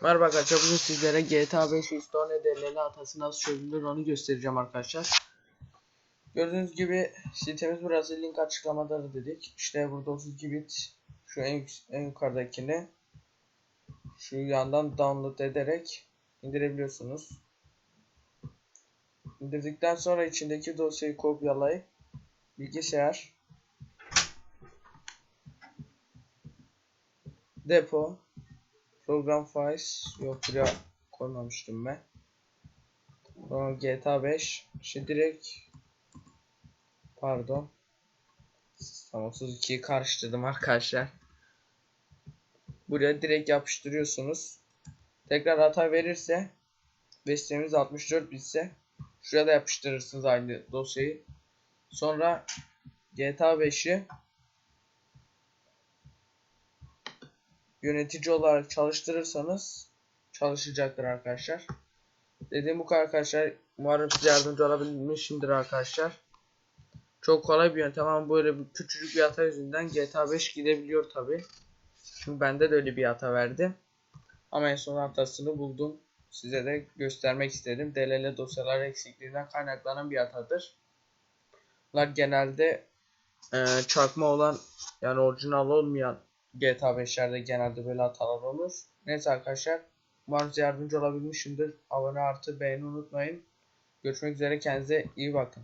Merhaba arkadaşlar bugün sizlere GTA 5 Restore DLL hatası nasıl çözülür onu göstereceğim arkadaşlar. Gördüğünüz gibi sitemiz burası link açıklamada dedik. İşte burada 32 bit şu en, en yukarıdakini şu yandan download ederek indirebiliyorsunuz. İndirdikten sonra içindeki dosyayı kopyalayıp bilgisayar depo Program files yok buraya koymamıştım ben. GTA 5 şey direkt pardon Tam 32'yi karıştırdım arkadaşlar. Buraya direkt yapıştırıyorsunuz. Tekrar hata verirse ve sitemiz 64 bitse şuraya da yapıştırırsınız aynı dosyayı. Sonra GTA 5'i yönetici olarak çalıştırırsanız çalışacaktır arkadaşlar. Dediğim bu kadar arkadaşlar. Umarım size yardımcı olabilmişimdir arkadaşlar. Çok kolay bir yöntem ama böyle bir küçücük bir hata yüzünden GTA 5 gidebiliyor tabi. Çünkü bende de öyle bir hata verdi. Ama en son hatasını buldum. Size de göstermek istedim. DLL dosyalar eksikliğinden kaynaklanan bir hatadır. Bunlar genelde e, çakma olan yani orijinal olmayan GTA 5'lerde genelde böyle hatalar olur. Neyse arkadaşlar. Umarım yardımcı olabilmişimdir. Abone artı beğeni unutmayın. Görüşmek üzere. Kendinize iyi bakın.